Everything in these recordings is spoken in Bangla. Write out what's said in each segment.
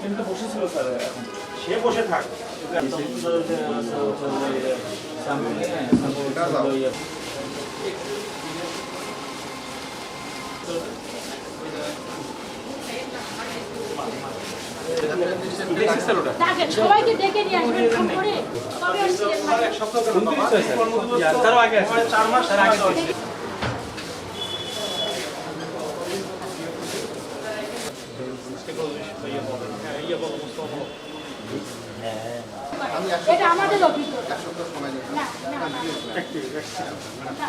কিন্তু বসে ছিল স্যার সে বসে থাক সামনে সবাইকে ডেকে নিয়ে আসবেন ফোন করে। কবে আসছেন আগে চার মাস আগে এটা আমাদের অভিজ্ঞতা। না না।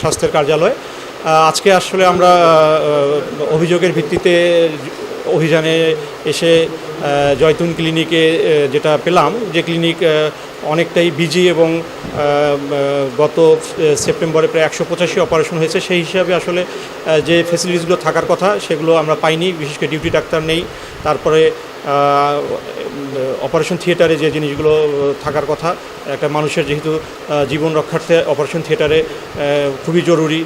স্বাস্থ্যের কার্যালয়। আজকে আসলে আমরা অভিযোগের ভিত্তিতে অভিযানে এসে জয়তুন ক্লিনিকে যেটা পেলাম, যে ক্লিনিক অনেকটাই বিজি এবং গত সেপ্টেম্বরে প্রায় একশো পঁচাশি অপারেশন হয়েছে। সেই হিসাবে আসলে যে ফেসিলিটিসগুলো থাকার কথা, সেগুলো আমরা পাইনি। বিশেষ করে ডিউটি ডাক্তার নেই। তারপরে অপারেশন থিয়েটারে যে জিনিসগুলো থাকার কথা, একটা মানুষের যেহেতু জীবন রক্ষার্থে অপারেশন থিয়েটারে খুবই জরুরি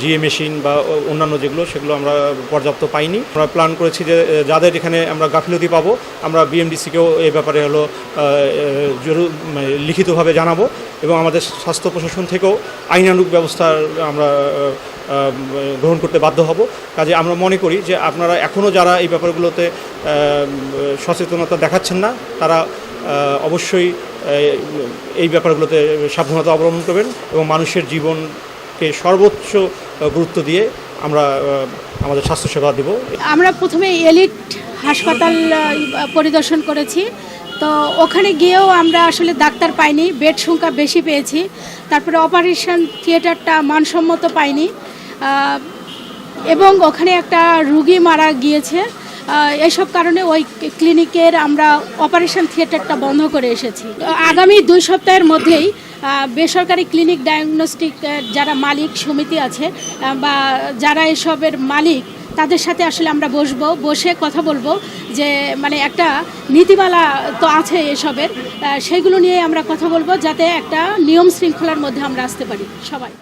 জিএ মেশিন বা অন্যান্য যেগুলো, সেগুলো আমরা পর্যাপ্ত পাইনি। আমরা প্ল্যান করেছি যে যাদের এখানে আমরা গাফিলতি পাবো, আমরা বিএমডিসিকেও এই ব্যাপারে হলো মানে লিখিতভাবে জানাব এবং আমাদের স্বাস্থ্য প্রশাসন থেকেও আইনানুগ ব্যবস্থা আমরা গ্রহণ করতে বাধ্য হব। কাজে আমরা মনে করি যে আপনারা এখনও যারা এই ব্যাপারগুলোতে সচেতনতা দেখাচ্ছেন না, তারা অবশ্যই এই ব্যাপারগুলোতে সাবধানতা অবলম্বন করবেন এবং মানুষের জীবনকে সর্বোচ্চ গুরুত্ব দিয়ে আমরা আমাদের স্বাস্থ্যসেবা দেব। আমরা প্রথমে এলিট হাসপাতাল পরিদর্শন করেছি। তো ওখানে গিয়েও আমরা আসলে ডাক্তার পাইনি, বেড সংখ্যা বেশি পেয়েছি। তারপরে অপারেশন থিয়েটারটা মানসম্মত পাইনি। এবং ওখানে একটা রুগী মারা গিয়েছে। এসব কারণে ওই ক্লিনিকের আমরা অপারেশন থিয়েটারটা বন্ধ করে এসেছি। আগামী দুই সপ্তাহের মধ্যেই বেসরকারি ক্লিনিক ডায়াগনস্টিক যারা মালিক সমিতি আছে বা যারা এসবের মালিক, তাদের সাথে আসলে আমরা বসবো। বসে কথা বলব যে মানে একটা নীতিমালা তো আছে এসবের। সেগুলো নিয়ে আমরা কথা বলব যাতে একটা নিয়ম শৃঙ্খলার মধ্যে আমরা আসতে পারি সবাই।